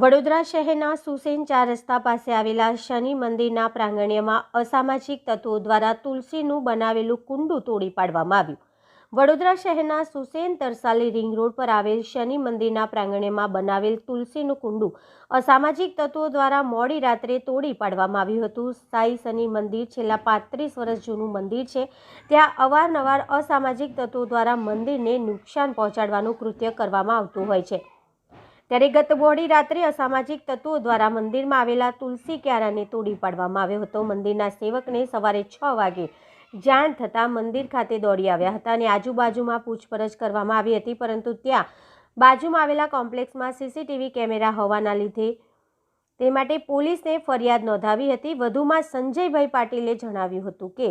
વડોદરા શહેરના સુસેન ચાર રસ્તા પાસે આવેલા શનિ મંદિરના પ્રાંગણ્યમાં અસામાજિક તત્વો દ્વારા તુલસીનું બનાવેલું કુંડું તોડી પાડવામાં આવ્યું. વડોદરા શહેરના સુસેન તરસાલી રિંગ રોડ પર આવેલ શનિ મંદિરના પ્રાંગણ્યમાં બનાવેલ તુલસીનું કુંડું અસામાજિક તત્વો દ્વારા મોડી રાત્રે તોડી પાડવામાં આવ્યું હતું. સાઈ શનિ મંદિર છેલ્લા પાંત્રીસ વર્ષ જૂનું મંદિર છે. ત્યાં અવારનવાર અસામાજિક તત્વો દ્વારા મંદિરને નુકસાન પહોંચાડવાનું કૃત્ય કરવામાં આવતું હોય છે. ત્યારે ગત મોડી રાત્રે અસામાજિક તત્વો દ્વારા મંદિરમાં આવેલા તુલસી ક્યારાને તોડી પાડવામાં આવ્યો હતો. મંદિરના સેવકને સવારે છ વાગે જાણ થતાં મંદિર ખાતે દોડી આવ્યા હતા અને આજુબાજુમાં પૂછપરછ કરવામાં આવી હતી, પરંતુ ત્યાં બાજુમાં આવેલા કોમ્પ્લેક્સમાં સીસીટીવી કેમેરા હોવાના લીધે તે માટે પોલીસને ફરિયાદ નોંધાવી હતી. વધુમાં સંજયભાઈ પાટીલે જણાવ્યું હતું કે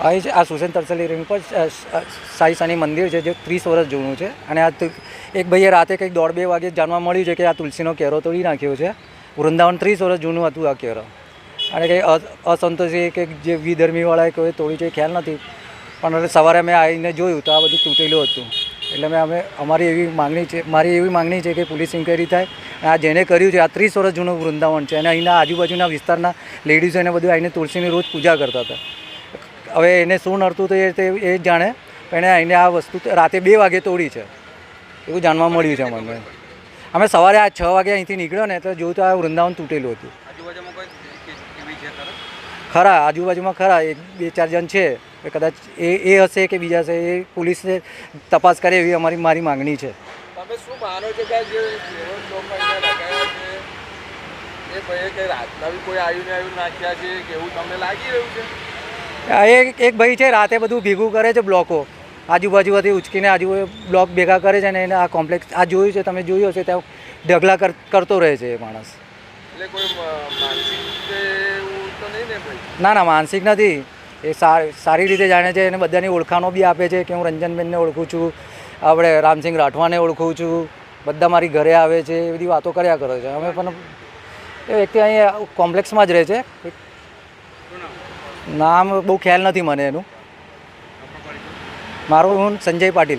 અહીં આ સુસેન તરસલી રિંગ પર સાઈ સાની મંદિર છે, જે ત્રીસ વર્ષ જૂનું છે. અને આ એક ભાઈએ રાતે કંઈક દોઢ બે વાગે જાણવા મળ્યું છે કે આ તુલસીનો કેરો તોડી નાખ્યો છે. વૃંદાવન ત્રીસ વર્ષ જૂનું હતું આ કેરો. અને કંઈ અસંતોષી કે જે વિધર્મીવાળાએ કોઈ તોડી છે ખ્યાલ નથી. પણ સવારે મેં આવીને જોયું તો આ બધું તૂટેલું હતું. એટલે મેં અમે અમારી એવી માંગણી છે મારી એવી માંગણી છે કે પોલીસ ઇન્કવાયરી થાય. અને આ જેને કર્યું છે, આ ત્રીસ વર્ષ જૂનું વૃંદાવન છે. અને અહીંના આજુબાજુના વિસ્તારના લેડીઝો એને બધું આવીને તુલસીની રોજ પૂજા કરતા હતા. હવે એને શું નડતું તો એ એ જ જાણે. પણ આવીને આ વસ્તુ રાતે બે વાગે તોડી છે. એવું જાણવા મળ્યું છે મને અમે સવારે આ છ વાગે અહીંથી નીકળ્યો ને તો જોયું તો આ વૃંદાવન તૂટેલું હતું. ખરો? આજુબાજુમાં ખરા એક બે ચાર જણ છે. એ કદાચ એ એ હશે કે બીજા હશે એ પોલીસને તપાસ કરે એવી અમારી મારી માંગણી છે. તમે શું માનો છો કે જે છે? એ ભાઈએ કંઈ રાતના બી કોઈ આવ્યું ને આવ્યું નાખ્યા છે કે એવું તમને લાગી રહ્યું છે? આ એક એક ભાઈ છે રાતે બધું ભેગું કરે છે બ્લોકો. આજુબાજુમાંથી ઉચકીને આજુ બ્લોક ભેગા કરે છે ને એને આ કોમ્પ્લેક્સ આ જોયું છે તમે જોયું હશે ત્યાં ઢગલા કર કરતો રહે છે એ માણસ. ને ના માનસિક નથી. એ સારી રીતે જાણે છે અને બધાની ઓળખાણો બી આપે છે કે હું રંજનબેનને ઓળખું છું આપણે રામસિંહ રાઠવાને ઓળખું છું બધા મારી ઘરે આવે છે એ બધી વાતો કર્યા કરે છે. અમે પણ એ વ્યક્તિ અહીંયા કોમ્પ્લેક્સમાં જ રહે છે. નામ બહુ ખ્યાલ નથી મને એનું. મારું હું સંજય પાટીલ.